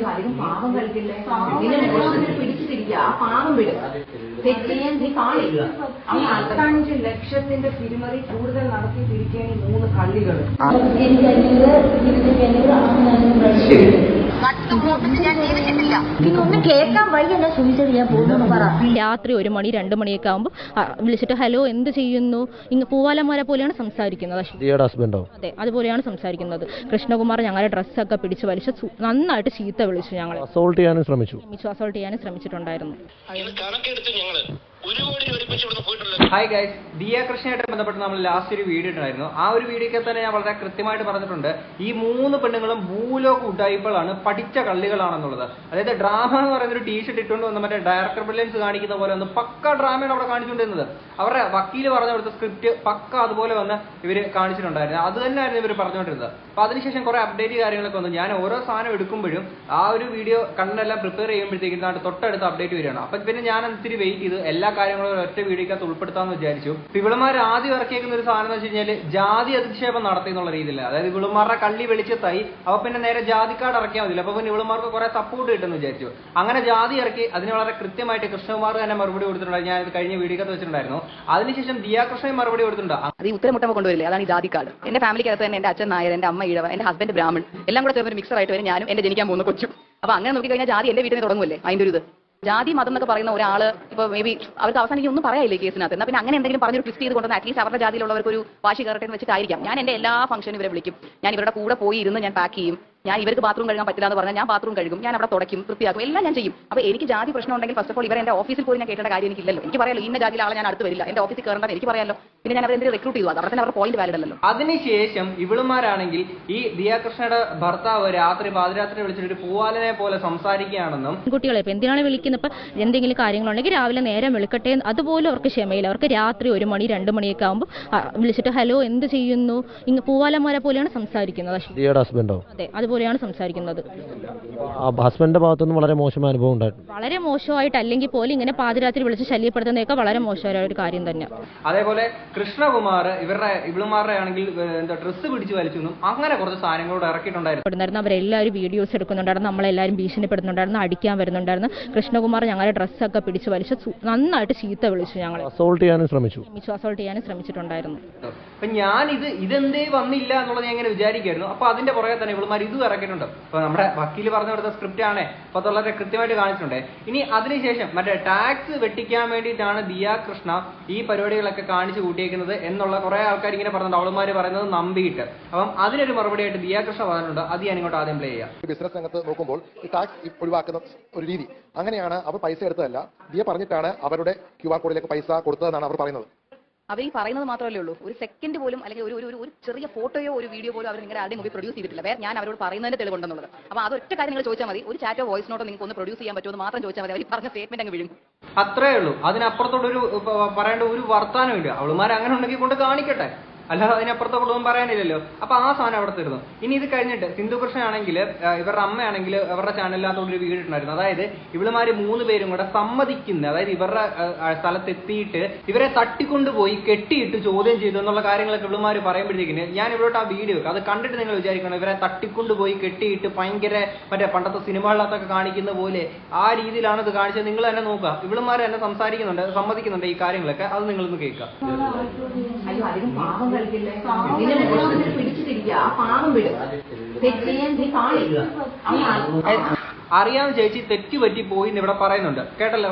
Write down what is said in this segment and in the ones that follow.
അയ്യോ അധികം പാപം കളിക്കില്ലേ നിന്നെ മോഷണത്തിന് പിടിച്ചിട്ടിരിക്കുക ആ പാപം വിടും. തെറ്റിയാൻ നീ കാണില്ല അത്തഞ്ച് ലക്ഷത്തിന്റെ തിരിമറി കൂടുതൽ നടത്തി പിടിക്കാൻ ഈ മൂന്ന് കള്ളികൾ ഇതൊന്നും കേൾക്കാൻ വയ്യ എന്നെ സൂചിച്ചത് ഞാൻ പോകുന്നു പറ രാത്രി ഒരു മണി രണ്ട് മണിയൊക്കെ ആകുമ്പോൾ വിളിച്ചിട്ട് ഹലോ എന്ത് ചെയ്യുന്നു? ഇങ്ങ് പൂവാലന്മാരെ പോലെയാണ് സംസാരിക്കുന്നത്. ഹസ്ബൻഡോ അതെ അതുപോലെയാണ് സംസാരിക്കുന്നത്. കൃഷ്ണകുമാർ ഞങ്ങളുടെ ഡ്രസ്സൊക്കെ പിടിച്ച് വലിച്ച് നന്നായിട്ട് ചീത്ത വിളിച്ചു ഞങ്ങൾ അസോൾട്ട് ചെയ്യാനും ശ്രമിച്ചു. അസോൾട്ട് ചെയ്യാനും ശ്രമിച്ചിട്ടുണ്ടായിരുന്നു. ഒരു കോടി ഒരുമിച്ച് ഹായ് ഗൈസ് ദിയ കൃഷ്ണയായിട്ട് ബന്ധപ്പെട്ട് നമ്മൾ ലാസ്റ്റ് ഒരു വീഡിയോ ഉണ്ടായിരുന്നു ആ ഒരു വീഡിയോയ്ക്ക് തന്നെ ഞാൻ വളരെ കൃത്യമായിട്ട് പറഞ്ഞിട്ടുണ്ട്. ഈ മൂന്ന് പെണ്ണുങ്ങളും ഭൂലോക ഉഡായിപ്പുകളാണ് പഠിച്ച കള്ളികളാണെന്നുള്ളത്. അതായത് ഡ്രാമ എന്ന് പറയുന്ന ഒരു ടീഷർട്ട് ഇട്ടുകൊണ്ട് വന്ന് മറ്റേ ഡയറക്ടർ ബ്രില്യൻസ് കാണിക്കുന്ന പോലെ ഒന്ന് പക്ക ഡ്രാമയാണ് അവിടെ കാണിച്ചുകൊണ്ടിരുന്നത്. അവരുടെ വക്കീൽ പറഞ്ഞു കൊടുത്ത സ്ക്രിപ്റ്റ് പക്ക അതുപോലെ വന്ന് ഇവർ കാണിച്ചിട്ടുണ്ടായിരുന്നു. അത് തന്നെയായിരുന്നു ഇവർ പറഞ്ഞുകൊണ്ടിരുന്നത്. അപ്പൊ അതിനുശേഷം കുറെ അപ്ഡേറ്റ് കാര്യങ്ങളൊക്കെ വന്നു. ഞാൻ ഓരോ സാധനം എടുക്കുമ്പോഴും ആ ഒരു വീഡിയോ കണ്ടെല്ലാം പ്രിപ്പയർ ചെയ്യുമ്പോഴത്തേക്കും തൊട്ടടുത്ത് അപ്ഡേറ്റ് വരികയാണ്. അപ്പൊ പിന്നെ ഞാൻ ഇത്തിരി വെയിറ്റ് ചെയ്ത് എല്ലാ കാര്യങ്ങളും ഒറ്റ വീഡിയോക്കകത്ത് ഉൾപ്പെടുത്താമെന്ന് വിചാരിച്ചു. ഇവളുമാർ ആദ്യം ഇറക്കിയേക്കുന്ന ഒരു സാധനം എന്ന് വെച്ച് കഴിഞ്ഞാൽ ജാതി അധിക്ഷേപം നടത്തി എന്നുള്ള രീതിയില്ല അതായത് ഇവിളുമാരുടെ കള്ളി വെളിച്ചത്തായി അപ്പൊ പിന്നെ നേരെ ജാതിക്കാട് ഇറക്കിയാൽ മതി. അപ്പൊ പിന്നെ ഇവിളമാർക്ക് കുറെ സപ്പോർട്ട് കിട്ടുമെന്ന് വിചാരിച്ചു. അങ്ങനെ ജാതി ഇറക്കി അതിന് വളരെ കൃത്യമായിട്ട് കൃഷ്ണകുമാർ തന്നെ മറുപടി കൊടുത്തിട്ടുണ്ട്. ഞാൻ ഇത് കഴിഞ്ഞ വീഡിയോക്കകത്ത് വെച്ചിട്ടുണ്ടായിരുന്നു. അതിനുശേഷം ദിയാകൃഷ്ണൻ മറുപടി കൊടുത്തിട്ടുണ്ട്. അത് ഉത്തരം മുട്ടമ്മ കൊണ്ടുവരില്ല? അതാണ് ഈ കാർഡ് എന്റെ ഫാമിലിക്കകത്ത് തന്നെ എന്റെ അച്ഛൻ നായർ എന്റെ അമ്മ ഇഴവ എന്റെ ഹസ്ബൻഡ് ബ്രാഹ്മൺ എല്ലാം കൂടെ ചേർന്ന് മിക്സർ ആയിട്ട് വരും ഞാനും എന്റെ ജനിക്കാൻ പോകുന്ന കൊച്ചും. അപ്പൊ അങ്ങനെ നോക്കി കഴിഞ്ഞാൽ ജാതി എന്റെ വീട്ടിൽ തുടങ്ങുമല്ലേ? അതിന്റെ ഒരു ഇത്. ജാതി മതം എന്നൊക്കെ പറയുന്ന ഒരാൾ ഇപ്പൊ മേ ബി അവർക്ക് അവസാനം ഒന്നും പറയാനില്ല കേസിനകത്ത്. എന്നാൽ പിന്നെ അങ്ങനെ എന്തെങ്കിലും പറഞ്ഞൊരു ട്വിസ്റ്റ് ചെയ്ത് കൊണ്ടുവന്ന അറ്റ്ലീസ്റ്റ് അവരുടെ ജാതിയിലുള്ളവർക്ക് ഒരു വാശി കയറട്ടെ എന്ന് വെച്ചിട്ടായിരിക്കാം. ഞാൻ എന്റെ എല്ലാ ഫംഗ്ഷനും ഇവരെ വിളിക്കും. ഞാൻ ഇവരുടെ കൂടെ പോയി ഇരുന്ന് ഞാൻ പാക്ക് ചെയ്യും. ഞാൻ ഇവർക്ക് ബാത്റൂം കഴുകാൻ പറ്റില്ല എന്ന് പറഞ്ഞാൽ ഞാൻ ബാത്റൂം കഴുകും ഞാൻ അവിടെ തുടക്കും വൃത്തിയാക്കും എല്ലാം ഞാൻ ചെയ്യും. അപ്പോൾ എനിക്ക് ജാതി പ്രശ്നം ഉണ്ടെങ്കിൽ ഫസ്റ്റ് ഓഫ് ഓൾ ഇവരെ എന്റെ ഓഫീസിൽ പോയി ഞാൻ കേട്ടേണ്ട കാര്യം എനിക്കില്ലല്ലോ. എനിക്ക് പറയാലോ ഇന്ന ജാതിയിലെ ആളെ ഞാൻ അടുത്ത് വരില്ല. എന്റെ ഓഫീസിൽ കയറേണ്ടത് എനിക്ക് പറയാലോ. പിന്നെ ഞാൻ അവരെ എന്തെങ്കിലും റിക്രൂട്ട് ചെയ്തു അത് അവിടെ തന്നെ അവരുടെ പോയിന്റ് വാലിഡ് അല്ലല്ലോ. അതിനുശേഷം ഇവളുമാരാണെങ്കിൽ ഈ ദിയാകൃഷ്ണയുടെ ഭർത്താവ് രാത്രി പാതിരാത്രി വിളിച്ചിട്ട് ഒരു പൂവാലനെ പോലെ സംസാരിക്കുകയാണെന്നും കുട്ടികളെ ഇപ്പം എന്തിനാണ് വിളിക്കുന്നത്? ഇപ്പം എന്തെങ്കിലും കാര്യങ്ങളുണ്ടെങ്കിൽ രാവിലെ നേരം വിളിക്കട്ടെ അതുപോലെ അവർക്ക് ക്ഷമയില്ല. അവർക്ക് രാത്രി ഒരു മണി രണ്ട് മണിയൊക്കെ ആകുമ്പോൾ വിളിച്ചിട്ട് ഹലോ എന്ത് ചെയ്യുന്നു? ഇങ്ങ് പൂവാലന്മാരെ പോലെയാണ് സംസാരിക്കുന്നത്. ദിയയുടെ ഹസ്ബൻഡോ അതെ അതുപോലെയാണ് സംസാരിക്കുന്നത്. ആ ഹസ്ബൻഡിന്റെ ഭാഗത്തുനിന്ന് വളരെ മോശം അനുഭവം ഉണ്ടായിരുന്നു വളരെ മോശമായിട്ട് അല്ലെങ്കിൽ പോലും ഇങ്ങനെ പാതിരാത്രി വിളിച്ച് ശല്യപ്പെടുത്തുന്നതൊക്കെ വളരെ മോശമായ ഒരു കാര്യം തന്നെ. അതേപോലെ കൃഷ്ണകുമാർ ഇവരുടെ ഇവളുമാരുടെ ആണെങ്കിൽ എന്താ ഡ്രസ്സ് പിടിച്ച് വലിച്ചു അങ്ങനെ കുറച്ച് സാധനങ്ങളോട് ഇറക്കിയിട്ടുണ്ടായിരുന്നു. അവരെല്ലാവരും വീഡിയോസ് എടുക്കുന്നുണ്ടായിരുന്നു. നമ്മളെല്ലാവരും ഭീഷണിപ്പെടുന്നുണ്ടായിരുന്നു. അടിക്കാൻ വരുന്നുണ്ടായിരുന്നു. കൃഷ്ണകുമാർ ഞങ്ങളുടെ ഡ്രസ്സൊക്കെ പിടിച്ച് വലിച്ച് നന്നായിട്ട് ചീത്ത വിളിച്ചു ഞങ്ങൾ അസോൾട്ട് ചെയ്യാനും ശ്രമിച്ചു. അസോൾട്ട് ചെയ്യാനും ശ്രമിച്ചിട്ടുണ്ടായിരുന്നു. അപ്പൊ ഞാൻ ഇത് ഇതെന്തേ വന്നില്ല എന്നുള്ളത് ഞാൻ ഇങ്ങനെ വിചാരിക്കായിരുന്നു. അപ്പൊ അതിന്റെ പുറകെ തന്നെ ഇവളുമാർ ഇതും ഇറക്കിയിട്ടുണ്ട്. അപ്പൊ നമ്മുടെ വക്കീൽ പറഞ്ഞു കൊടുത്ത സ്ക്രിപ്റ്റ് ആണ്. അപ്പൊ വളരെ കൃത്യമായിട്ട് കാണിച്ചിട്ടുണ്ട്. ഇനി അതിനുശേഷം മറ്റേ ടാക്സ് വെട്ടിക്കാൻ വേണ്ടിയിട്ടാണ് ദിയ കൃഷ്ണ ഈ പരിപാടികളൊക്കെ കാണിച്ചു കൂട്ടിയേക്കുന്നത് എന്നുള്ള കുറെ ആൾക്കാർ ഇങ്ങനെ പറഞ്ഞിട്ടുണ്ട്. അവളുമാര് പറയുന്നത് നമ്പിയിട്ട്. അപ്പം അതിനൊരു മറുപടി ആയിട്ട് ദിയ കൃഷ്ണ പറഞ്ഞിട്ടുണ്ട്. അത് ഞാൻ ഇങ്ങോട്ട് ആദ്യം പ്ലേ ചെയ്യാം. ബിസിനസ് രംഗത്ത് നോക്കുമ്പോൾ ടാക്സ് ഒഴിവാക്കുന്ന ഒരു രീതി. അങ്ങനെയാണ് അവർ പൈസ എടുത്തതല്ല. ദിയ പറഞ്ഞിട്ടാണ് അവരുടെ ക്യു ആർ കോഡിലേക്ക് പൈസ കൊടുത്തതെന്നാണ് അവർ പറയുന്നത്. അവർ ഈ പറയുന്നത് മാത്രമല്ലേ ഉള്ളൂ. ഒരു സെക്കൻഡ് പോലും അല്ലെങ്കിൽ ഒരു ഒരു ഒരു- ചെറിയ ഫോട്ടോയോ ഒരു വീഡിയോ പോലും അവർ നിങ്ങളുടെ ആരുടെയും മുമ്പിൽ പ്രൊഡ്യൂസ് ചെയ്തിട്ടില്ല. വേറെ ഞാൻ അവരോട് പറയുന്നതിന്റെ തെളിവുണ്ടെന്നുള്ളത് അപ്പോൾ അതൊറ്റ കാര്യം നിങ്ങൾ ചോദിച്ചാൽ മതി. ഒരു ചാറ്റോ വോയിസ് നോട്ടോ നിങ്ങൾക്ക് ഒന്ന് പ്രൊഡ്യൂസ് ചെയ്യാൻ പറ്റുമെന്ന് മാത്രം ചോദിച്ചാൽ മതി. അവർ പറഞ്ഞ സ്റ്റേറ്റ്മെന്റ് അങ്ങ് വിഴുങ്ങും. അത്രേ ഉള്ളൂ. അതിനപ്പുറത്തോടൊരു പ- പറയേണ്ട ഒരു വർത്താനമില്ല. അവളുമാർ അങ്ങനെ ഉണ്ടെങ്കിൽ കൊണ്ട് കാണിക്കട്ടെ. അല്ലാതെ അതിനപ്പുറത്തോടൊന്നും പറയാനില്ലല്ലോ. അപ്പൊ ആ സാധനം അവിടെ തീർന്നു ഇനി ഇത് കഴിഞ്ഞിട്ട് സിന്ധു കൃഷ്ണനാണെങ്കിൽ ഇവരുടെ അമ്മയാണെങ്കിൽ അവരുടെ ചാനലിനകത്തോട് ഒരു വീഡിയോ അതായത് ഇവളുമാര് മൂന്ന് പേരും കൂടെ സമ്മതിക്കുന്ന അതായത് ഇവരുടെ സ്ഥലത്തെത്തിയിട്ട് ഇവരെ തട്ടിക്കൊണ്ടുപോയി കെട്ടിയിട്ട് ചോദ്യം ചെയ്തു എന്നുള്ള കാര്യങ്ങളൊക്കെ ഇവളുമാര് പറയുമ്പോഴത്തേക്കിന് ഞാൻ ഇവരോട്ട് ആ വീഡിയോ അത് കണ്ടിട്ട് നിങ്ങൾ വിചാരിക്കണം ഇവരെ തട്ടിക്കൊണ്ടുപോയി കെട്ടിയിട്ട് ഭയങ്കര മറ്റേ പണ്ടത്തെ സിനിമകളിലകത്തൊക്കെ കാണിക്കുന്ന പോലെ ആ രീതിയിലാണ് ഇത് കാണിച്ചത്. നിങ്ങൾ തന്നെ നോക്കുക. ഇവളുമാര് തന്നെ സംസാരിക്കുന്നുണ്ട് സമ്മതിക്കുന്നുണ്ട് ഈ കാര്യങ്ങളൊക്കെ. അത് നിങ്ങളൊന്ന് പാപം കളിക്കില്ലേ നിന്നെ പിടിച്ചിട്ടിരിക്കുക ആ പാവം വിടും. തെറ്റ് നീ കാണി അവൻ അ- അറിയാൻ ചേച്ചി തെറ്റ് പറ്റി പോയി ഇവിടെ പറയുന്നുണ്ട്. കേട്ടല്ലോ?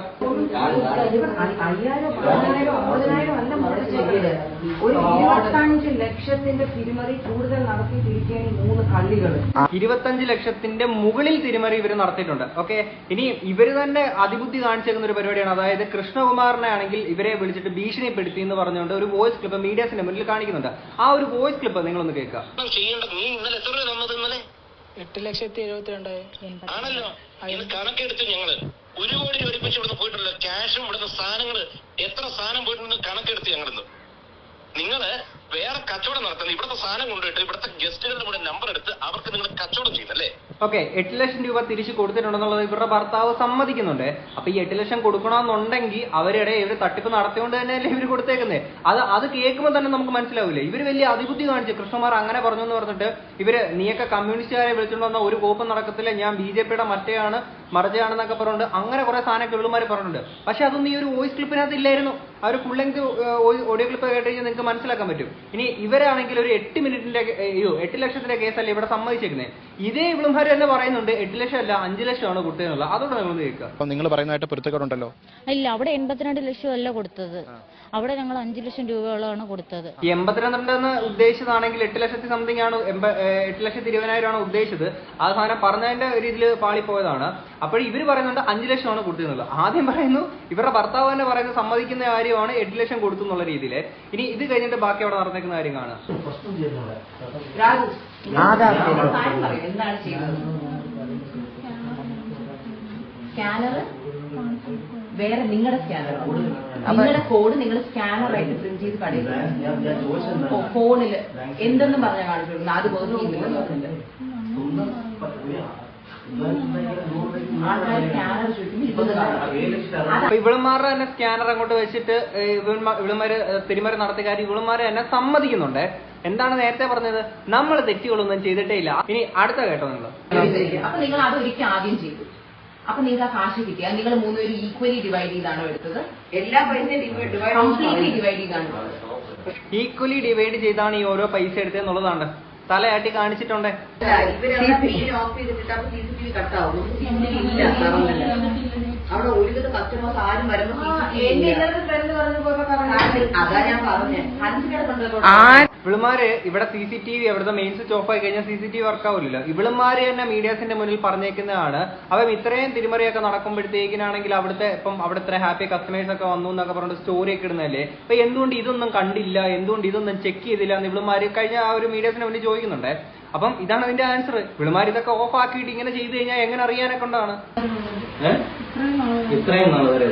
ഇരുപത്തഞ്ച് ലക്ഷത്തിന്റെ മുകളിൽ തിരിമറി ഇവർ നടത്തിയിട്ടുണ്ട്. ഓക്കെ? ഇനി ഇവർ തന്നെ അതിബുദ്ധി കാണിച്ചേക്കുന്ന ഒരു പരിപാടിയാണ്. അതായത് കൃഷ്ണകുമാറിനെ ആണെങ്കിൽ ഇവരെ വിളിച്ചിട്ട് ഭീഷണിപ്പെടുത്തി എന്ന് പറഞ്ഞുകൊണ്ട് ഒരു വോയിസ് ക്ലിപ്പ് മീഡിയസിന്റെ മുന്നിൽ കാണിക്കുന്നുണ്ട്. ആ ഒരു വോയിസ് ക്ലിപ്പ് നിങ്ങളൊന്ന് കേൾക്കുക. എട്ട് ലക്ഷത്തി എഴുപത്തിരണ്ടായിരം ആണല്ലോ. ഇത് കണക്കെടുത്ത് ഞങ്ങൾ ഒരു കോടി ഒരുമിച്ച് ഇവിടുന്ന് പോയിട്ടുള്ള ക്യാഷും ഇവിടുന്ന് സാധനങ്ങൾ എത്ര സാധനം പോയിട്ടുണ്ടെന്ന് കണക്കെടുത്ത് ഞങ്ങളിന്ന്. നിങ്ങൾ വേറെ കച്ചവടം നടത്തുന്നത് ഇവിടുത്തെ സാധനം കൊണ്ടുപോയിട്ട് ഇവിടുത്തെ ഗസ്റ്റുകളുടെ കൂടെ നമ്പർ എടുത്ത് അവർക്ക് നിങ്ങൾ കച്ചവടം ചെയ്യുന്നല്ലേ ഓക്കെ എട്ട് ലക്ഷം രൂപ തിരിച്ചു കൊടുത്തിട്ടുണ്ടെന്നുള്ളത് ഇവരുടെ ഭർത്താവ് സമ്മതിക്കുന്നുണ്ട്. അപ്പൊ ഈ എട്ട് ലക്ഷം കൊടുക്കണമെന്നുണ്ടെങ്കിൽ അവരുടെ ഇവർ തട്ടിപ്പ് നടത്തിയോണ്ട് തന്നെയല്ലേ ഇവർ കൊടുത്തേക്കുന്നത് അത് അത് കേൾക്കുമ്പോൾ തന്നെ നമുക്ക് മനസ്സിലാവില്ലേ? ഇവർ വലിയ അതിബുദ്ധി കാണിച്ചു കൃഷ്ണമാർ അങ്ങനെ പറഞ്ഞു എന്ന് പറഞ്ഞിട്ട് ഇവർ നീയൊക്കെ കമ്മ്യൂണിസ്റ്റുകാരെ വിളിച്ചുകൊണ്ട് ഒരു കോപ്പം നടക്കത്തില്ല. ഞാൻ ബി ജെ പിയുടെ മറ്റേയാണ് മറിച്ചാണെന്നൊക്കെ പറഞ്ഞിട്ട് അങ്ങനെ കുറെ സാധനമൊക്കെ ഇവളുമാർ പറഞ്ഞിട്ടുണ്ട്. പക്ഷെ അതൊന്നും ഈ ഒരു വോയിസ് ക്ലിപ്പിനകത്ത് ഇല്ലായിരുന്നു. ഒരു ഫുൾ ലെങ്ത് ഓഡിയോ ക്ലിപ്പ് കേട്ട് കഴിഞ്ഞാൽ നിങ്ങൾക്ക് മനസ്സിലാക്കാൻ പറ്റും. ഇനി ഇവരാണെങ്കിൽ ഒരു എട്ട് മിനിറ്റിന്റെ അയ്യോ എട്ട് ലക്ഷത്തിന്റെ കേസല്ലേ ഇവിടെ സമ്മതിച്ചേക്കുന്നത് ഇതേ ഇവളുമാർ തന്നെ പറയുന്നുണ്ട് എട്ട് ലക്ഷം അല്ല അഞ്ചു ലക്ഷമാണ് കുട്ടിയെന്നുള്ളത് അതോടെ നിങ്ങൾ കേൾക്കുക അപ്പൊ നിങ്ങൾ പറയുന്നതായിട്ട് പൊരുത്തക്കേടുണ്ടല്ലോ? ഇല്ല അവിടെ എൺപത്തിരണ്ട് ലക്ഷം അല്ല കൊടുത്തത്. അവിടെ ഞങ്ങൾ അഞ്ചു ലക്ഷം രൂപയോളമാണ് കൊടുത്തത്. ഈ എൺപത്തിരണ്ട് എന്ന് ഉദ്ദേശിച്ചതാണെങ്കിൽ എട്ട് ലക്ഷത്തി സംതിങ് ആണ് എട്ട് ലക്ഷത്തി ഇരുപതിനായിരമാണ് ഉദ്ദേശിച്ചത്. ആ സാധനം പറഞ്ഞതിന്റെ ഒരു ഇതിൽ പാളിപ്പോയതാണ്. അപ്പോൾ ഇവർ പറയുന്നുണ്ട് അഞ്ചു ലക്ഷമാണ് കൊടുത്തിരുന്നത് ആദ്യം പറയുന്നു ഇവരുടെ ഭർത്താവ് തന്നെ പറയുന്നത് സമ്മതിക്കുന്ന കാര്യമാണ് എട്ട് ലക്ഷം കൊടുത്തു എന്നുള്ള രീതിയിൽ ഇനി ഇത് കഴിഞ്ഞിട്ട് ബാക്കി അവിടെ നടന്നേക്കുന്ന കാര്യം കാണാം. എന്താണ് ചെയ്തത് സ്കാനർ? വേറെ നിങ്ങളുടെ സ്കാനർ നിങ്ങളുടെ കോഡ് നിങ്ങൾ സ്കാനറായിട്ട് പ്രിന്റ് ചെയ്ത് കാണിക്കുന്നു ഫോണിൽ എന്തെന്നും പറഞ്ഞ കാണിച്ചു അത് സ്കാനർ അപ്പൊ ഇവളുമാരുടെ തന്നെ സ്കാനർ അങ്ങോട്ട് വെച്ചിട്ട് ഏഹ് തിരുമറി ഇവളുമാര് തിരിമറി നടത്തിയ കാര്യം ഇവളുമാര് തന്നെ സമ്മതിക്കുന്നുണ്ട്. എന്താണ് നേരത്തെ പറഞ്ഞത്? നമ്മൾ തെറ്റുകളൊന്നും ചെയ്തിട്ടേ ഇല്ല. ഇനി അടുത്ത കേട്ടോ നിങ്ങൾ അപ്പൊ നിങ്ങൾ അത് ഒരിക്കൽ ആദ്യം ചെയ്തു അപ്പൊ നിങ്ങൾക്ക് ആ കാശ് കിട്ടിയ നിങ്ങൾ മൂന്നുപേരും ഈക്വലി ഡിവൈഡ് ചെയ്താണോ എടുത്തത്. എല്ലാ പൈസയും കംപ്ലീറ്റ്ലി ഡിവൈഡ് ചെയ്താണ്. ഈക്വലി ഡിവൈഡ് ചെയ്താണ് ഈ ഓരോ പൈസ എടുത്തതെന്നുള്ളതാണ്. തലയാട്ടി കാണിച്ചിട്ടുണ്ട്? ഓഫ് ചെയ്തിട്ട് കട്ടാവും അവിടെ ഒരുവിധ കസ്റ്റമേഴ്സ് ആരും വരുമ്പോ അതാ ഞാൻ പറഞ്ഞേ. ഇവിളുമാര് ഇവിടെ സി സി ടി വി അവിടുത്തെ മെയിൻ സ്വിച്ച് ഓഫ് ആയി കഴിഞ്ഞാൽ C C T V work ആവില്ലല്ലോ ഇവിളുമാര് തന്നെ മീഡിയാസിന്റെ മുന്നിൽ പറഞ്ഞേക്കുന്നതാണ്. അപ്പം ഇത്രയും തിരിമറിയൊക്കെ നടക്കുമ്പോഴത്തേക്കിനാണെങ്കിൽ അവിടുത്തെ ഇപ്പം അവിടെ ഇത്ര ഹാപ്പി കസ്റ്റമേഴ്സ് ഒക്കെ വന്നു എന്നൊക്കെ പറഞ്ഞിട്ട് സ്റ്റോറി ഒക്കെ ഇടുന്നതല്ലേ? അപ്പൊ എന്തുകൊണ്ട് ഇതൊന്നും കണ്ടില്ല? എന്തുകൊണ്ട് ഇതൊന്നും ചെക്ക് ചെയ്തില്ല എന്ന് ഇവിളുമാര് കഴിഞ്ഞ ആ ഒരു മീഡിയാസിനെ മുന്നിൽ ചോദിക്കുന്നുണ്ട്. അപ്പം ഇതാണ് അതിന്റെ ആൻസർ ഇവളുമാർ ഇതൊക്കെ ഓഫ് ആക്കിയിട്ട് ഇങ്ങനെ ചെയ്തു കഴിഞ്ഞാൽ എങ്ങനെ അറിയാനൊക്കെ കൊണ്ടാണ്. ഇത്രയും നാൾ വരെ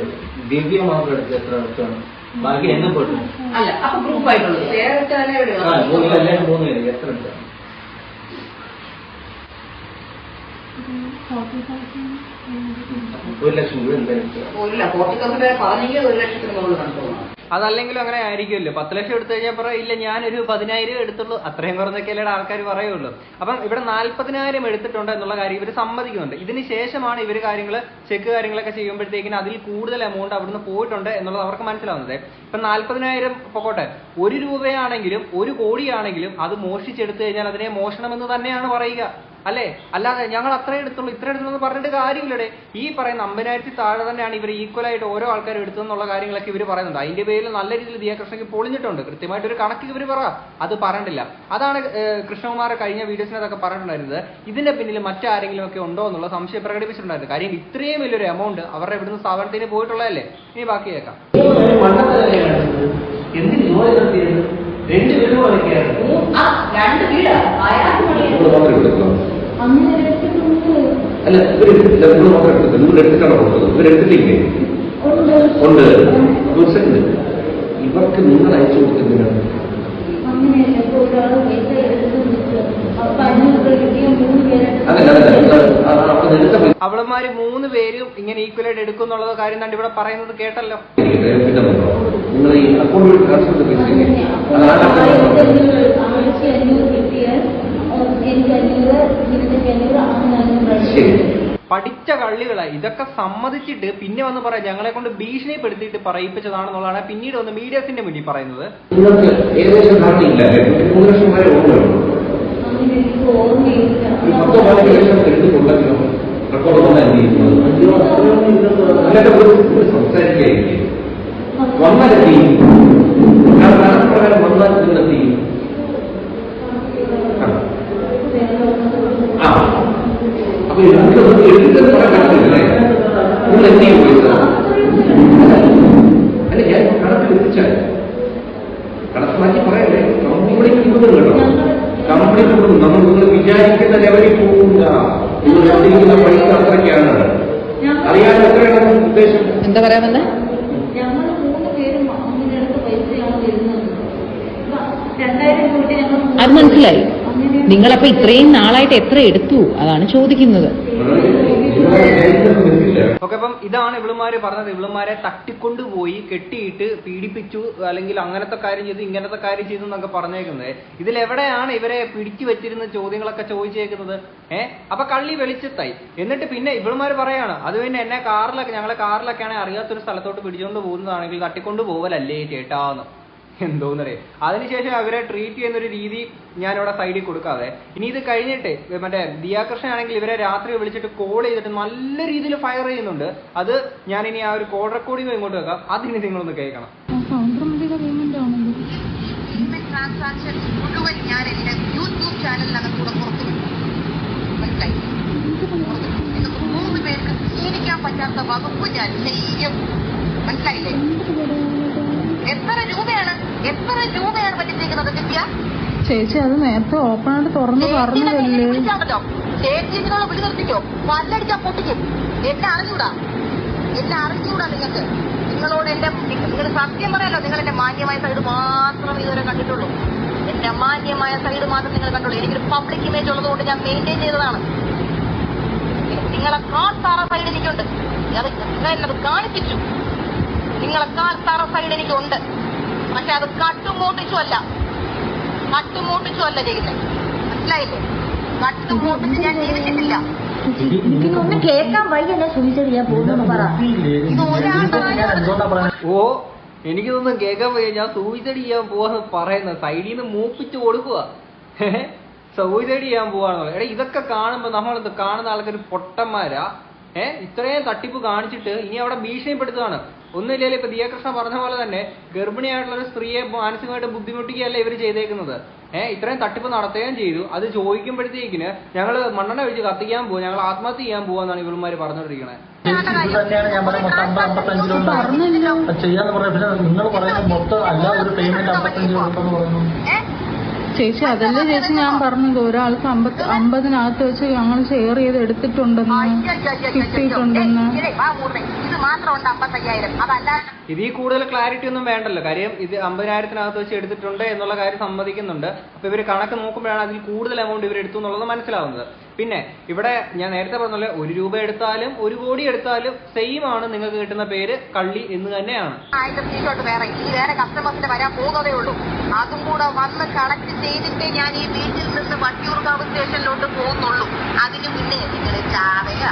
ദിവ്യ മാത്രം എടുത്ത് എത്ര വർഷമാണ്? ബാക്കി എന്നെ പെട്ടു. അല്ല അപ്പൊ ഗ്രൂപ്പ് ആയിട്ടുള്ളത്. മൂന്ന് എല്ലാവരും മൂന്ന് പേര്. എത്ര എടുത്ത ഒരു ലക്ഷം രൂപ അതല്ലെങ്കിലും അങ്ങനെ ആയിരിക്കുമല്ലോ. പത്ത് ലക്ഷം എടുത്തു കഴിഞ്ഞാൽ പറയാം ഇല്ല ഞാനൊരു പതിനായിരം എടുത്തുള്ളൂ. അത്രയും കുറഞ്ഞൊക്കെയല്ലേ ആൾക്കാർ പറയുള്ളൂ. അപ്പം ഇവിടെ നാല്പതിനായിരം എടുത്തിട്ടുണ്ട് എന്നുള്ള കാര്യം ഇവർ സമ്മതിക്കുന്നുണ്ട്. ഇതിന് ശേഷമാണ് ഇവർ കാര്യങ്ങൾ ചെക്ക് കാര്യങ്ങളൊക്കെ ചെയ്യുമ്പോഴത്തേക്കിന് അതിൽ കൂടുതൽ എമൗണ്ട് അവിടുന്ന് പോയിട്ടുണ്ട് എന്നുള്ളത് അവർക്ക് മനസ്സിലാവുന്നത്. ഇപ്പം നാല്പതിനായിരം പൊക്കോട്ടെ. ഒരു രൂപയാണെങ്കിലും ഒരു കോടിയാണെങ്കിലും അത് മോഷിച്ചെടുത്തു കഴിഞ്ഞാൽ അതിനെ മോഷണമെന്ന് തന്നെയാണ് പറയുക. അല്ലേ? അല്ലാതെ ഞങ്ങൾ അത്ര എടുത്തുള്ളൂ. ഇത്ര എടുത്തുള്ളൂ എന്ന് പറഞ്ഞിട്ട് കാര്യമില്ലടെ. ഈ പറയുന്ന അമ്പതിനായിരത്തി താഴെ തന്നെയാണ് ഇവർ ഈക്വലായിട്ട് ഓരോ ആൾക്കാരും എടുത്തെന്നുള്ള കാര്യങ്ങളൊക്കെ ഇവർ പറയുന്നുണ്ട്. അതിന്റെ പേരിൽ നല്ല രീതിയിൽ ദിയാകൃഷ്ണയ്ക്ക് പൊളിഞ്ഞിട്ടുണ്ട്. കൃത്യമായിട്ട് ഒരു കണക്ക് ഇവർ പറ. അത് പറഞ്ഞിട്ടില്ല അതാണ് കൃഷ്ണകുമാർ കഴിഞ്ഞ വീഡിയോസിനകത്തൊക്കെ പറഞ്ഞിട്ടുണ്ടായിരുന്നത്. ഇതിന്റെ പിന്നിൽ മറ്റാരെങ്കിലും ഒക്കെ ഉണ്ടോ എന്നുള്ള സംശയം പ്രകടിപ്പിച്ചിട്ടുണ്ടായിരുന്നു. കാര്യം ഇത്രയും വലിയൊരു എമൗണ്ട് അവരുടെ ഇവിടുന്ന് സ്ഥാപനത്തിന് പോയിട്ടുള്ളതല്ലേ? ഇനി ബാക്കി കേൾക്കാം. എന്തിന് ജോലി നടത്തിയത് രണ്ട് വീട് അയാൾക്ക് പണിയാണ് അല്ല ഇവർ എടുത്തില്ല നിങ്ങൾ എടുത്തിട്ടാണ് കൊടുത്തത്? ഇവരെടുത്തില്ലേ ഉണ്ട്. ഒരു സെക്കൻഡ് ഇവർക്ക് നിങ്ങൾ അയച്ചു കൊടുക്കുന്നതിനാണ് അവളന്മാര് മൂന്ന് പേരും ഇങ്ങനെ ഈക്വൽ ആയിട്ട് എടുക്കും എന്നുള്ള കാര്യം തന്നെ ഇവിടെ പറയുന്നത് കേട്ടല്ലോ. നിങ്ങൾ ഈ അക്കൗണ്ട് ട്രാൻസ്ഫർ ശരി. പഠിച്ച കള്ളികളെ ഇതൊക്കെ സമ്മതിച്ചിട്ട് പിന്നെ വന്ന് പറയാം ഞങ്ങളെ കൊണ്ട് ഭീഷണിപ്പെടുത്തിയിട്ട് പറയിപ്പിച്ചതാണെന്നുള്ളതാണ് പിന്നീട് വന്ന് മീഡിയസിന്റെ മുന്നിൽ പറയുന്നത്. നിങ്ങൾക്ക് ഏകദേശം ധാരണയില്ല വന്നാൽ ലക്ഷം വരെ ഓർമ്മയുള്ളൂ ഒരു പത്തോ പതിനഞ്ച് ലക്ഷം എടുത്തിട്ടുണ്ടെങ്കിലോ റെക്കോർഡ് വന്നാൽ എന്ത് ചെയ്യുന്നത് എന്നിട്ട് ഒരു ഒരു സംസാരിക്കുകയായിരിക്കും വന്നാൽ എന്ത് ചെയ്യും ഞാൻ കണക്കുപ്രകാരം വന്നാൽ നിങ്ങൾ എന്ത് ചെയ്യും ആ അപ്പൊ നിങ്ങൾക്ക് അത് എടുത്തിട്ട് പറ്റില്ലേ നിങ്ങൾ എന്ത് ചെയ്യും പൈസ അല്ല ഞാൻ കണക്ക് എത്തിച്ചാൽ കണക്ക് മാറ്റി പറയല്ലേ കമ്പനിക്ക് കൊടുക്കും കേട്ടോ കമ്പനി കൊടുക്കും നമ്മൾ നിങ്ങൾ വിചാരിക്കുന്ന ലെവലിൽ പോകില്ല നിങ്ങൾ എടുത്തിരിക്കുന്ന പൈസ അത്രയ്ക്കാണ് അറിയാൻ എത്രയാണ് ഉദ്ദേശം എന്താ പറയാൻ വന്നേ അത് മനസ്സിലായി. നിങ്ങളപ്പോ ഇത്രയും നാളായിട്ട് എത്ര എടുത്തു? അതാണ് ചോദിക്കുന്നത്. ഓക്കെ അപ്പം ഇതാണ് ഇവളുമാര് പറഞ്ഞത്. ഇവളുമാരെ തട്ടിക്കൊണ്ടുപോയി കെട്ടിയിട്ട് പീഡിപ്പിച്ചു അല്ലെങ്കിൽ അങ്ങനത്തെ കാര്യം ചെയ്തു ഇങ്ങനത്തെ കാര്യം ചെയ്തു എന്നൊക്കെ പറഞ്ഞേക്കുന്നത്. ഇതിൽ എവിടെയാണ് ഇവരെ പിടിച്ചു വെച്ചിരുന്ന ചോദ്യങ്ങളൊക്കെ ചോദിച്ചേക്കുന്നത്? ഏ? അപ്പൊ കള്ളി വെളിച്ചത്തായി. എന്നിട്ട് പിന്നെ ഇവളുമാര് പറയാണ് അത് പിന്നെ എന്നെ കാറിലൊക്കെ ഞങ്ങളെ കാറിലൊക്കെയാണെങ്കിൽ അറിയാത്തൊരു സ്ഥലത്തോട്ട് പിടിച്ചുകൊണ്ട് പോകുന്നതാണെങ്കിൽ തട്ടിക്കൊണ്ട് പോവലല്ലേ ചേട്ടാന്ന് എന്തോന്നറേ അതിനുശേഷം അവരെ ട്രീറ്റ് ചെയ്യുന്ന ഒരു രീതി ഞാൻ ഇവിടെ സൈഡിൽ കൊടുക്കാതെ ഇനി ഇത് കഴിഞ്ഞിട്ട് മറ്റേ ദിയാകൃഷ്ണൻ ആണെങ്കിൽ ഇവരെ രാത്രി വിളിച്ചിട്ട് കോൾ ചെയ്തിട്ട് നല്ല രീതിയിൽ ഫയർ ചെയ്യുന്നുണ്ട്. അത് ഞാൻ ഇനി ആ ഒരു കോൾ റെക്കോർഡിംഗ് ഇങ്ങോട്ട് വെക്കാം. അതിന് നിങ്ങളൊന്ന് കേൾക്കണം. ട്രാൻസാക്ഷൻസ് മുഴുവൻ ഞാൻ എന്റെ യൂട്യൂബ് ചാനലിനകത്തൂടെ പുറത്തു വിട്ടു മനസ്സിലായി? നിങ്ങൾക്ക് മൂന്ന് പേർക്ക് ജീവിക്കാൻ പറ്റാത്ത വകുപ്പ് ഞാൻ ചെയ്യും മനസ്സിലായില്ലേ? എത്ര രൂപയാണ്? എത്ര രൂപയാണ് ചേച്ചി അത് നേരത്തെ ഓപ്പൺ ആയിട്ട് തുറന്ന് പറഞ്ഞതല്ലേ ചേച്ചി ചേച്ചിനോട് വിളി നിർത്തിക്കോ പല്ലടിച്ചാ പൊട്ടിക്കും. എന്നെ അറിഞ്ഞൂടാ. എന്നെ അറിഞ്ഞൂടാ നിങ്ങൾക്ക്. നിങ്ങളോട് എന്റെ നിങ്ങൾ സത്യം പറയാലോ നിങ്ങൾ എന്റെ മാന്യമായ സൈഡ് മാത്രമേ ഇതുവരെ കണ്ടിട്ടുള്ളൂ. എന്റെ മാന്യമായ സൈഡ് മാത്രം നിങ്ങൾ കണ്ടുള്ളൂ. എനിക്കൊരു പബ്ലിക് ഇമേജ് ഉള്ളതുകൊണ്ട് ഞാൻ മെയിന്റെയിൻ ചെയ്തതാണ്. നിങ്ങളെ കാട്ടാറ സൈഡ് എനിക്കുണ്ട് അത് അത് കാണിപ്പിച്ചു. നിങ്ങളെ കാട്ടാറ സൈഡ് എനിക്കുണ്ട്. പക്ഷെ അത് കട്ടുമൂട്ടിച്ചുമല്ല കട്ടുമൂട്ടിച്ചുമല്ല ചെയ്യുന്നത് മനസ്സിലായില്ലേ? കട്ടുമോട്ടിച്ച് ഞാൻ ജീവിച്ചിട്ടില്ല. എനിക്കൊന്നും കേൾക്കാൻ പോകുന്നു പറ. ഓ എനിക്കിതൊന്നും കേൾക്കാൻ വയ്യ. ഞാൻ സൂയിസൈഡ് ചെയ്യാൻ പോവാന്ന് പറയുന്നത്. സൈഡിൽ നിന്ന് മൂപ്പിച്ച് കൊടുക്കുക സൂയിസൈഡ് ചെയ്യാൻ പോവാണെന്ന് എടാ ഇതൊക്കെ കാണുമ്പോ നമ്മളെന്ത് കാണുന്ന ആൾക്കാർ പൊട്ടന്മാരാ? ഏഹ് ഇത്രയും തട്ടിപ്പ് കാണിച്ചിട്ട് ഇനി അവിടെ ഭീഷണിപ്പെടുത്തുകയാണ്. ഒന്നുമില്ലല്ലോ ഇപ്പൊ ദിയാകൃഷ്ണ പറഞ്ഞ പോലെ തന്നെ ഗർഭിണിയായിട്ടുള്ള ഒരു സ്ത്രീയെ മാനസികമായിട്ട് ബുദ്ധിമുട്ടിക്കുകയല്ല ഇവർ ചെയ്തേക്കുന്നത്. ഏഹ് ഇത്രയും തട്ടിപ്പ് നടത്തുകയും ചെയ്തു. അത് ചോദിക്കുമ്പോഴത്തേക്കിന് ഞങ്ങൾ മണ്ണെണ്ണ വെച്ച് കത്തിക്കാൻ പോകും ഞങ്ങൾ ആത്മഹത്യ ചെയ്യാൻ പോവാന്നാണ് ഇവളുമാര് പറഞ്ഞോണ്ടിരിക്കണേ തന്നെയാണ് ഞാൻ പറഞ്ഞ മൊത്തം അമ്പത് അമ്പത്തഞ്ച് രൂപ. അത് ചെയ്യാന്ന് പറയാം പിന്നെ നിങ്ങൾ പറയുന്നത് മൊത്തം അല്ല ഒരു പേയ്മെന്റ് അമ്പത്തഞ്ച് രൂപ എന്ന് പറയുന്നു. ചേച്ചി അതല്ലേ ചേച്ചി ഞാൻ പറഞ്ഞത്? ഒരാൾക്ക് അമ്പത് അമ്പതിനകത്ത് വെച്ച് ഞങ്ങൾ ഷെയർ ചെയ്ത് എടുത്തിട്ടുണ്ടെന്ന് കിട്ടിയിട്ടുണ്ടെന്ന്. മാത്രം ഉണ്ട് അമ്പത്തയ്യായിരം. അതല്ല ഇതിൽ കൂടുതൽ ക്ലാരിറ്റി ഒന്നും വേണ്ടല്ലോ. കാര്യം ഇത് അമ്പതിനായിരത്തിനകത്ത് വെച്ച് എടുത്തിട്ടുണ്ട് എന്നുള്ള കാര്യം സമ്മതിക്കുന്നുണ്ട്. അപ്പൊ ഇവർ കണക്ക് നോക്കുമ്പോഴാണ് അതിൽ കൂടുതൽ എമൗണ്ട് ഇവർ എടുത്തു എന്നുള്ളത് മനസ്സിലാവുന്നത്. പിന്നെ ഇവിടെ ഞാൻ നേരത്തെ പറഞ്ഞ ഒരു രൂപ എടുത്താലും ഒരു കോടി എടുത്താലും സെയിം ആണ് നിങ്ങൾക്ക് കിട്ടുന്ന പേര് കള്ളി എന്ന് തന്നെയാണ്. വേറെ. ഈ വേറെ കസ്റ്റമേഴ്സിന് വരാൻ പോകുന്നതേ ഉള്ളൂ. അതും കൂടെ വന്ന് കണക്ട് ചെയ്തിട്ടേ ഞാൻ ഈ വീട്ടിൽ നിന്ന് വട്ടിയൂർക്കാവ് സ്റ്റേഷനിലോട്ട് പോകുന്നുള്ളൂ. അതിനു മുന്നേ നിങ്ങൾ ചാവയ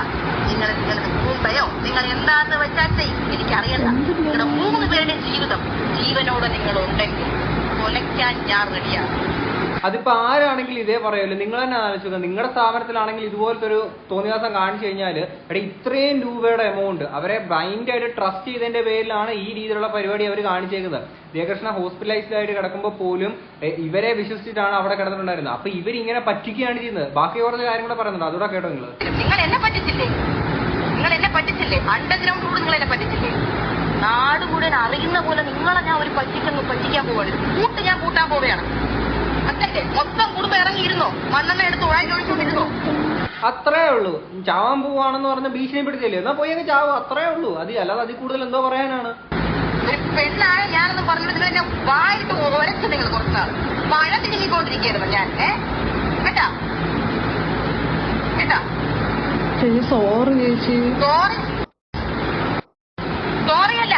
നിങ്ങൾ നിങ്ങളുടെ കൂമ്പയോ നിങ്ങൾ എന്താന്ന് വെച്ചാൽ ചെയ്യും എനിക്കറിയണ്ട. നിങ്ങളുടെ മൂന്ന് പേരുടെ ജീവിതം ജീവനോട് നിങ്ങൾ ഉണ്ടെങ്കിൽ കൊലയ്ക്കാൻ ഞാൻ റെഡിയാണ്. അതിപ്പോ ആരാണെങ്കിലും ഇതേ പറയുമല്ലോ. നിങ്ങൾ തന്നെ ആലോചിക്കുന്നത് നിങ്ങളുടെ സ്ഥാപനത്തിലാണെങ്കിൽ ഇതുപോലത്തെ ഒരു തോന്നിവാസം കാണിച്ചു കഴിഞ്ഞാൽ അവിടെ ഇത്രയും രൂപയുടെ എമൗണ്ട് അവരെ ബ്ലൈൻഡ് ആയിട്ട് ട്രസ്റ്റ് ചെയ്തതിന്റെ പേരിലാണ് ഈ രീതിയിലുള്ള പരിപാടി അവർ കാണിച്ചേക്കുന്നത്. ജയകൃഷ്ണ ഹോസ്പിറ്റലൈസ്ഡ് ആയിട്ട് കിടക്കുമ്പോൾ പോലും ഇവരെ വിശ്വസിച്ചിട്ടാണ് അവിടെ കിടന്നിട്ടുണ്ടായിരുന്നത്. അപ്പൊ ഇവരിങ്ങനെ പറ്റിക്കുകയാണ് ചെയ്യുന്നത്. ബാക്കി കുറച്ച് കാര്യം കൂടെ പറയുന്നുണ്ട്. അതുകൂടെ കേട്ടോ നിങ്ങൾ എന്നെ പറ്റിച്ചില്ലേ? പറ്റിച്ചില്ലേ? അണ്ടർഗ്രൗണ്ട് കൂടെ നിങ്ങൾ എന്നെ പറ്റിച്ചില്ലേ? നാട് മുഴുവൻ അറിയുന്ന പോലെ നിങ്ങളെ ഞാൻ ഒരു പറ്റിക്കങ്ങ് പറ്റിക്കാൻ പോവാണ്. കൂട്ട് ഞാൻ കൂട്ടാൻ പോവുകയാണ്. അല്ലേ മൊത്തം കുടുംബം ഇറങ്ങിയിരുന്നോ മണ്ണെണ്ണ എടുത്ത് ഉഴാൻ ചോദിച്ചോണ്ടിരുന്നോ അത്രേ ഉള്ളൂ. ചാവാൻ പോവാണെന്ന് പറഞ്ഞ ഭീഷണി ഭീഷണിപ്പെടുത്തിയല്ലേ? എന്നാ പോയി അങ്ങ് ചാവും. അത്രേ ഉള്ളൂ. അത് അല്ലാതെ അതിൽ കൂടുതൽ എന്തോ പറയാനാണ്. പെണ്ണായ ഞാനെന്ന് പറഞ്ഞിട്ട് നിങ്ങൾ എന്നെ വായിട്ട് ഒരച്ച് നിങ്ങൾ കുറച്ചാൾ മഴ തിരിഞ്ഞിക്കൊണ്ടിരിക്കുകയായിരുന്നു ഞാൻ. ഏ? കേട്ടാ? ചേച്ചി സോറി ചേച്ചി സോറി സോറിയല്ല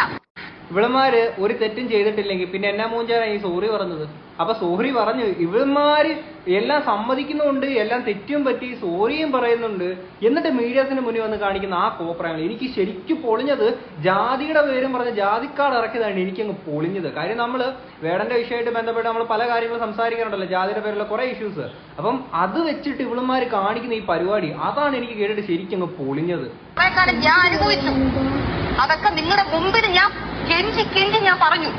ഇവളമാര് ഒരു തെറ്റും ചെയ്തിട്ടില്ലെങ്കിൽ പിന്നെ എന്നാ മൂഞ്ചാനാണ് ഈ സോറി പറഞ്ഞത്? അപ്പൊ സോറി പറഞ്ഞു. ഇവന്മാര് എല്ലാം സമ്മതിക്കുന്നുണ്ട് എല്ലാം തെറ്റും പറ്റി സോറിയും പറയുന്നുണ്ട്. എന്നിട്ട് മീഡിയത്തിന് മുന്നിൽ വന്ന് കാണിക്കുന്ന ആ കോപ്രായങ്ങൾ. എനിക്ക് ശരിക്കും പൊളിഞ്ഞത് ജാതിയുടെ പേരും പറഞ്ഞ ജാതിക്കാട് ഇറക്കിയതാണ് എനിക്കങ്ങ് പൊളിഞ്ഞത്. കാര്യം നമ്മൾ വേടന്റെ വിഷയമായിട്ട് ബന്ധപ്പെട്ട് നമ്മൾ പല കാര്യങ്ങളും സംസാരിക്കാറുണ്ടല്ലോ ജാതിയുടെ പേരിലുള്ള കുറെ ഇഷ്യൂസ് അപ്പം അത് വെച്ചിട്ട് ഇവളുമാര് കാണിക്കുന്ന ഈ പരിപാടി അതാണ് എനിക്ക് കേട്ടിട്ട് ശരിക്കും അങ്ങ് പൊളിഞ്ഞത് ഞാൻ അനുഭവിച്ചു. അതൊക്കെ നിങ്ങളുടെ മുമ്പിൽ ഞാൻ കെഞ്ചി കെഞ്ചി ഞാൻ പറഞ്ഞു.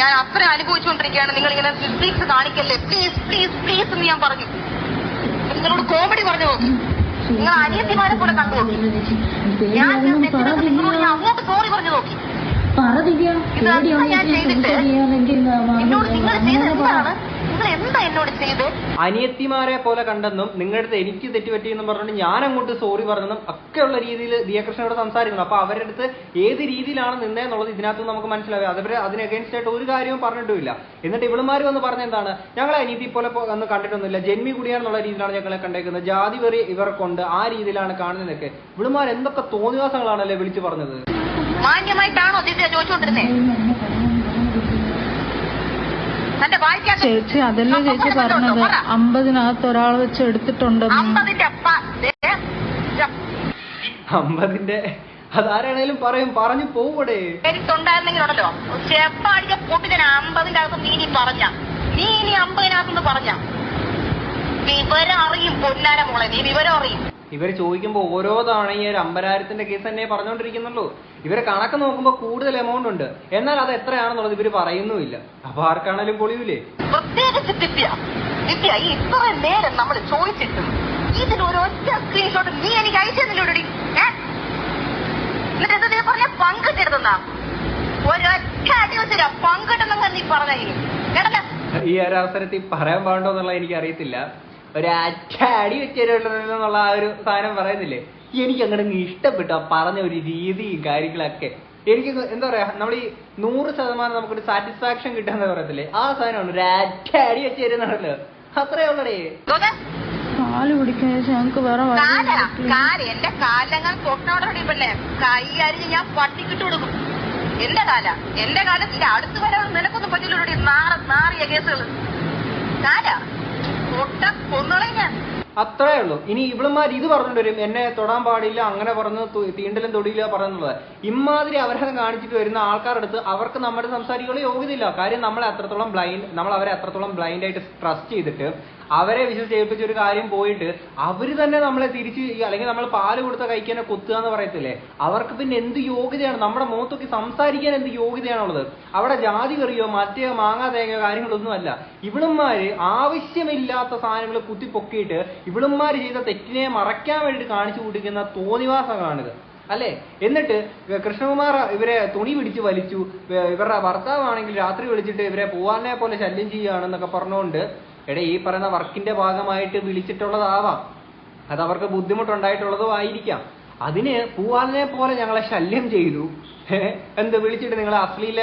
ഞാൻ അത്ര അനുഭവിച്ചുകൊണ്ടിരിക്കുകയാണ്. നിങ്ങൾ ഇങ്ങനെ ഫിസിക്സ് കാണിക്കല്ലേ? പ്ലീസ് പ്ലീസ് പ്ലീസ് എന്ന് ഞാൻ പറഞ്ഞു. നിങ്ങളോട് കോമഡി പറഞ്ഞു നോക്കി. നിങ്ങൾ അനിയത്തിമാരെ പോലെ കണ്ടു നോക്കി. ഞാൻ ഞാൻ നിങ്ങളോട് ഞാൻ അങ്ങോട്ട് സോറി പറഞ്ഞു നോക്കി. ഇത് ഞാൻ ചെയ്തിട്ട്? എന്നോട് നിങ്ങൾ ചെയ്തത് എന്താണ്? നിങ്ങൾ എന്താ എന്നോട് ചെയ്ത്? അനിയത്തിമാരെ പോലെ കണ്ടെന്നും നിങ്ങളുടെ അടുത്ത് എനിക്ക് തെറ്റുപറ്റിയെന്നും പറഞ്ഞുകൊണ്ട് ഞാൻ അങ്ങോട്ട് സോറി പറഞ്ഞെന്നും ഒക്കെയുള്ള രീതിയിൽ ദിയകൃഷ്ണനോട് സംസാരിക്കുന്നു. അപ്പൊ അവരുടെ അടുത്ത് ഏത് രീതിയിലാണ് നിന്നേ എന്നുള്ളത് ഇതിനകത്ത് നമുക്ക് മനസ്സിലാവുക. അതവര് അതിന് അഗേൻസ്റ്റ് ആയിട്ട് ഒരു കാര്യവും പറഞ്ഞിട്ടില്ല എന്നിട്ട് ഇവളുമാര് വന്ന് പറഞ്ഞ എന്താണ് ഞങ്ങളെ അനീതി പോലെ ഒന്ന് കണ്ടിട്ടൊന്നുമില്ല. ജന്മി കുടിയാണെന്നുള്ള രീതിയിലാണ് ഞങ്ങളെ കണ്ടേക്കുന്നത്. ജാതി വെറി ഇവർക്കുണ്ട്. ആ രീതിയിലാണ് കാണുന്നതൊക്കെ. ഇവളുമാർ എന്തൊക്കെ തോന്നിവാസങ്ങളാണല്ലേ വിളിച്ചു പറഞ്ഞത്? മാന്യമായിട്ടാണോ ദിവ്യ ചോദിച്ചുകൊണ്ടിരുന്നേ തന്റെ വായിക്കാൻ ചേച്ചി അതല്ലേ ചേച്ചി പറഞ്ഞത്? അമ്പതിനകത്ത് ഒരാൾ വെച്ച് എടുത്തിട്ടുണ്ടെന്ന് അമ്പതിന്റെ അതാരാണേലും പറയും പറഞ്ഞു പോവൂടെ. എനിക്കുണ്ടായിരുന്നെങ്കിലുണ്ടല്ലോ ചെപ്പാടിക്ക പൊട്ടിച്ചന അമ്പതിന്റെ അകത്ത് നീ ഇനി പറഞ്ഞ. നീ ഇനി അമ്പതിനകത്തുനിന്ന് പറഞ്ഞ. വിവരം അറിയും പൊന്നാര മോളെ നീ വിവരം അറിയും. ഇവർ ചോദിക്കുമ്പോൾ ഓരോ തവണ ഈ ഒരു അമ്പരായിരത്തിന്റെ കേസ് തന്നെ പറഞ്ഞുകൊണ്ടിരിക്കുന്നുള്ളൂ ഇവരെ കണക്ക് നോക്കുമ്പോൾ കൂടുതൽ എമൗണ്ട് ഉണ്ട്. എന്നാൽ അത് എത്രയാണെന്നുള്ളത് ഇവർ പറയുന്നുമില്ല. അപ്പൊ ആർക്കാണേലും പൊളിയൂലേ? പ്രത്യേകിച്ച് ദിവ്യ ദിവ്യ ഈ ഇത്ര നേരം നമ്മൾ ചോദിച്ചിട്ടും ഒറ്റ സ്ക്രീൻഷോട്ട് നീ എനിക്ക് അയച്ചെന്നില്ലോടി എന്നിട്ട് നീ പറഞ്ഞ? പങ്കിട്ടിരുന്നാ ഒരൊറ്റ അടി വെച്ചില്ല പങ്കിട്ടെന്നങ്ങ് നീ പറഞ്ഞു. ഈ ഒരു അവസരത്തിൽ പറയാൻ പാടുണ്ടോ എന്നുള്ളത് എനിക്ക് അറിയത്തില്ല ഒരു അടി വെച്ചേരുള്ള ആ ഒരു സാധനം പറയുന്നില്ലേ? എനിക്ക് അങ്ങനെ ഇഷ്ടപ്പെട്ടു ആ പറഞ്ഞ ഒരു രീതിയും കാര്യങ്ങളൊക്കെ. എനിക്ക് എന്താ പറയാ നമ്മൾ ഈ നൂറ് ശതമാനം നമുക്കൊരു സാറ്റിസ്ഫാക്ഷൻ കിട്ടാന്ന് പറയത്തില്ലേ? ആ സാധനമാണ് ഒരു അടി വെച്ചേരുന്നാണല്ലോ അത്രേ ഉള്ളടേ. കാൽ പിടിക്കാൻ ഞങ്ങൾക്ക് വേറെ കാല? എന്റെ കാലങ്ങൾ പെണ്ണെ കൈ അരിഞ്ഞ് ഞാൻ പട്ടിക്കിട്ട് കൊടുക്കും. എന്റെ കാല? എന്റെ കാലത്തിന്റെ അടുത്ത് വരെ നിനക്കൊന്നും പറ്റില്ല നാറ നാറിയ കേസുകൾ കാല? അത്രേ ഉള്ളൂ. ഇനി ഇവളുമാർ ഇത് പറഞ്ഞിട്ട് വരും എന്നെ തൊടാൻ പാടില്ല അങ്ങനെ പറഞ്ഞു തീണ്ടലും തൊടിയില്ല പറഞ്ഞുള്ളത് ഇമാതിരി അവരെ കാണിച്ചിട്ട് വരുന്ന ആൾക്കാരുടെ അടുത്ത് അവർക്ക് നമ്മുടെ സംസാരിക്കാനുള്ള യോഗ്യതയില്ല. കാര്യം നമ്മളെ അത്രത്തോളം ബ്ലൈൻഡ് നമ്മൾ അവരെ അത്രത്തോളം ബ്ലൈൻഡ് ആയിട്ട് ട്രസ്റ്റ് ചെയ്തിട്ട് അവരെ വിശ്വസിച്ച് ഏൽപ്പിച്ച ഒരു കാര്യം പോയിട്ട് അവർ തന്നെ നമ്മളെ തിരിച്ച് അല്ലെങ്കിൽ നമ്മൾ പാൽ കൊടുത്ത കഴിക്കാനെ കൊത്തുക എന്ന് പറയത്തില്ലേ? അവർക്ക് പിന്നെ എന്ത് യോഗ്യതയാണ്? നമ്മുടെ മുഖത്തൊക്കെ സംസാരിക്കാൻ എന്ത് യോഗ്യതയാണുള്ളത് അവിടെ ജാതി കറിയോ മറ്റേ മാങ്ങാ തേങ്ങയോ കാര്യങ്ങളൊന്നും അല്ല. ഇവിടുമാര് ആവശ്യമില്ലാത്ത സാധനങ്ങൾ കുത്തിപ്പൊക്കിയിട്ട് ഇവിടുമാര് ചെയ്ത തെറ്റിനെ മറയ്ക്കാൻ വേണ്ടി കാണിച്ചു കൂട്ടിക്കുന്ന തോന്നിവാസമാണിത്. അല്ലേ? എന്നിട്ട് കൃഷ്ണകുമാർ ഇവരെ തുണി പിടിച്ച് വലിച്ചു. ഇവരുടെ ഭർത്താവാണെങ്കിൽ രാത്രി വിളിച്ചിട്ട് ഇവരെ പൂവാനെ പോലെ ശല്യം ചെയ്യുകയാണെന്നൊക്കെ പറഞ്ഞുകൊണ്ട് എടാ ഈ പറയുന്ന വർക്കിന്റെ ഭാഗമായിട്ട് വിളിച്ചിട്ടുള്ളതാവാം. അത് അവർക്ക് ബുദ്ധിമുട്ടുണ്ടായിട്ടുള്ളതും ആയിരിക്കാം. അതിന് പൂവാലിനെ പോലെ ഞങ്ങളെ ശല്യം ചെയ്തു? എന്ത് വിളിച്ചിട്ട് നിങ്ങൾ അശ്ലീല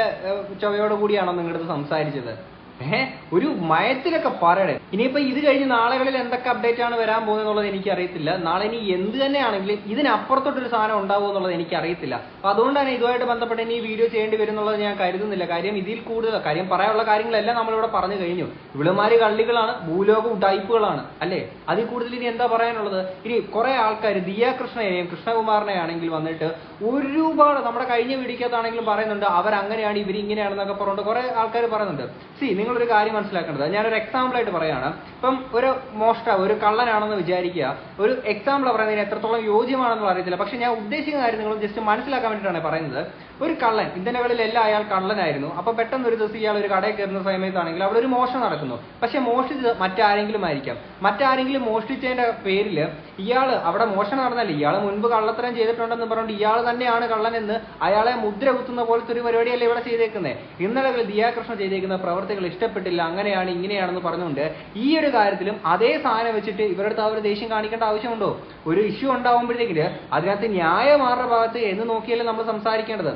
ചൊവയോട് കൂടിയാണോ നിങ്ങളുടെ സംസാരിച്ചത്? ഏഹ് ഒരു മയത്തിലൊക്കെ പറയണേ. ഇനിയിപ്പോ ഇത് കഴിഞ്ഞ് നാളുകളിൽ എന്തൊക്കെ അപ്ഡേറ്റ് ആണ് വരാൻ പോകുന്നത് എന്നുള്ളത് എനിക്ക് അറിയത്തില്ല നാളെ ഇനി എന്ത് തന്നെയാണെങ്കിലും ഇതിനപ്പുറത്തോട്ടൊരു സാധനം ഉണ്ടാവുമോ എന്നുള്ളത് എനിക്ക് അറിയത്തില്ല അപ്പൊ അതുകൊണ്ടാണ് ഇതുമായിട്ട് ബന്ധപ്പെട്ട് ഇനി വീഡിയോ ചെയ്യേണ്ടി വരും എന്നുള്ളത് ഞാൻ കരുതുന്നില്ല. കാര്യം ഇതിൽ കൂടുതൽ കാര്യം പറയാനുള്ള കാര്യങ്ങളെല്ലാം നമ്മളിവിടെ പറഞ്ഞു കഴിഞ്ഞു. ഇവിളുമാര് കള്ളികളാണ് ഭൂലോക ഉടായ്പകളാണ് അല്ലേ? അതിൽ കൂടുതൽ ഇനി എന്താ പറയാനുള്ളത്? ഇനി കുറെ ആൾക്കാർ ദിയ കൃഷ്ണനെയും കൃഷ്ണകുമാറിനെ ആണെങ്കിൽ വന്നിട്ട് ഒരുപാട് നമ്മുടെ കഴിഞ്ഞ വീഡിയോക്കകത്താണെങ്കിലും പറയുന്നുണ്ട് അവരങ്ങനെയാണ് ഇവരിങ്ങനെയാണെന്നൊക്കെ പറഞ്ഞുകൊണ്ട് കുറെ ആൾക്കാർ പറയുന്നുണ്ട്. സി നിങ്ങളൊരു കാര്യം മനസ്സിലാക്കേണ്ടത്. ഞാനൊരു എക്സാമ്പിൾ ആയിട്ട് പറയാണ്. ഇപ്പം ഒരു മോഷ്ട ഒരു കള്ളനാണെന്ന് വിചാരിക്കുക ഒരു എക്സാമ്പിൾ പറയുന്നതിന് എത്രത്തോളം യോജ്യമാണെന്ന് അറിയത്തില്ല. പക്ഷെ ഞാൻ ഉദ്ദേശിക്കുന്ന കാര്യം നിങ്ങൾ ജസ്റ്റ് മനസ്സിലാക്കാൻ വേണ്ടിയിട്ടാണ് പറയുന്നത്. ഒരു കള്ളൻ ഇന്നലകളിലെല്ലാം അയാൾ കള്ളനായിരുന്നു. അപ്പൊ പെട്ടെന്ന് ഒരു ദിവസം ഇയാൾ ഒരു കടയിൽ കയറുന്ന സമയത്താണെങ്കിൽ അവിടെ ഒരു മോഷണം നടക്കുന്നു. പക്ഷെ മോഷ്ടിച്ചത് മറ്റാരെങ്കിലും ആയിരിക്കാം. മറ്റാരെങ്കിലും മോഷ്ടിച്ചതിന്റെ പേരിൽ ഇയാൾ അവിടെ മോഷണം നടന്നല്ലേ. ഇയാൾ മുൻപ് കള്ളത്തരം ചെയ്തിട്ടുണ്ടെന്ന് പറഞ്ഞുകൊണ്ട് ഇയാൾ തന്നെയാണ് കള്ളൻ എന്ന് അയാളെ മുദ്ര കുത്തുന്ന പോലത്തെ ഒരു പരിപാടിയല്ലേ ഇവിടെ ചെയ്തേക്കുന്നത് ഇന്നലെ ദിയാകൃഷ്ണ ചെയ്തേക്കുന്ന പ്രവർത്തികൾ ഇഷ്ടപ്പെട്ടില്ല അങ്ങനെയാണ് ഇങ്ങനെയാണെന്ന് പറഞ്ഞുകൊണ്ട് ഈ ഒരു കാര്യത്തിലും അതേ സാധനം വെച്ചിട്ട് ഇവരുടെ അടുത്ത് ആ ദേഷ്യം കാണിക്കേണ്ട ആവശ്യമുണ്ടോ? ഒരു ഇഷ്യൂ ഉണ്ടാവുമ്പോഴത്തേക്കിൽ അതിനകത്ത് ന്യായമാരുടെ ഭാഗത്ത് എന്ന് നോക്കിയല്ലേ നമ്മൾ സംസാരിക്കേണ്ടത്.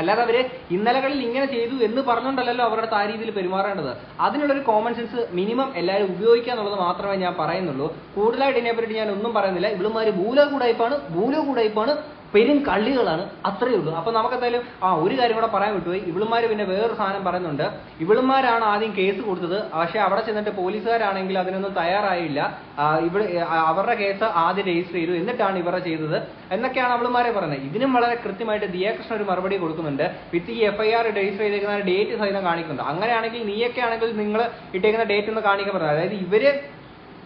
അല്ലാതെ അവർ ഇന്നലകളിൽ ഇങ്ങനെ ചെയ്തു എന്ന് പറഞ്ഞുകൊണ്ടല്ലോ അവരുടെ ആ രീതിയിൽ പെരുമാറേണ്ടത്. അതിനുള്ളൊരു കോമൺ സെൻസ് മിനിമം എല്ലാവരും ഉപയോഗിക്കുക എന്നുള്ളത് മാത്രമേ ഞാൻ പറയുന്നുള്ളൂ. കൂടുതലായിട്ട് ഇതിനെപ്പറ്റി ഞാൻ ഒന്നും പറയുന്നില്ല. ഇവളുമാര് ഭൂലോ കൂടായ്പാണ് ഭൂലോ കൂടായ്പാണ് പെരും കള്ളികളാണ് അത്രയേ ഉള്ളൂ. അപ്പൊ നമുക്കെന്തായാലും ആ ഒരു കാര്യം കൂടെ പറയാൻ വിട്ടുപോയി. ഇവിളുമാര് പിന്നെ വേറൊരു സാധനം പറയുന്നുണ്ട്. ഇവളുമാരാണ് ആദ്യം കേസ് കൊടുത്തത്. പക്ഷെ അവിടെ ചെന്നിട്ട് പോലീസുകാരാണെങ്കിൽ അതിനൊന്നും തയ്യാറായില്ല. ഇവിടെ അവരുടെ കേസ് ആദ്യം രജിസ്റ്റർ ചെയ്തു. എന്നിട്ടാണ് ഇവരെ ചെയ്തത്. എന്നൊക്കെയാണ് അവളുമാരെ പറയുന്നത്. ഇതിനും വളരെ കൃത്യമായിട്ട് ദിയാകൃഷ്ണൻ ഒരു മറുപടി കൊടുക്കുന്നുണ്ട്. വിത്ത് ഈ എഫ്ഐആർ രജിസ്റ്റർ ചെയ്തേക്കുന്ന ഡേറ്റ് സഹിതം കാണിക്കുന്നുണ്ട്. അങ്ങനെയാണെങ്കിൽ നീയൊക്കെ ആണെങ്കിൽ നിങ്ങൾ ഇട്ടേക്കുന്ന ഡേറ്റ് ഒന്ന് കാണിക്കാൻ പറയുന്നത് അതായത് ഇവർ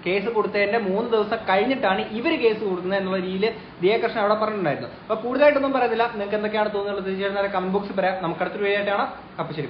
കേസ് കൊടുത്തതിന്റെ മൂന്ന് ദിവസം കഴിഞ്ഞിട്ടാണ് ഇവർ കേസ് കൊടുക്കുന്നത് എന്നുള്ള രീതിയിൽ ദിയകൃഷ്ണൻ അവിടെ പറഞ്ഞിട്ടുണ്ടായിരുന്നു. അപ്പൊ കൂടുതലായിട്ടൊന്നും പറയുന്നില്ല. നിങ്ങൾക്ക് എന്തൊക്കെയാണ് തോന്നുന്നത്? തീർച്ചയായിട്ടും കമന്റ് ബോക്സിൽ പറയാം. നമുക്ക് അടുത്തൊരു വീഡിയോ ആയിട്ടാണ് അപ്പൊ ശരി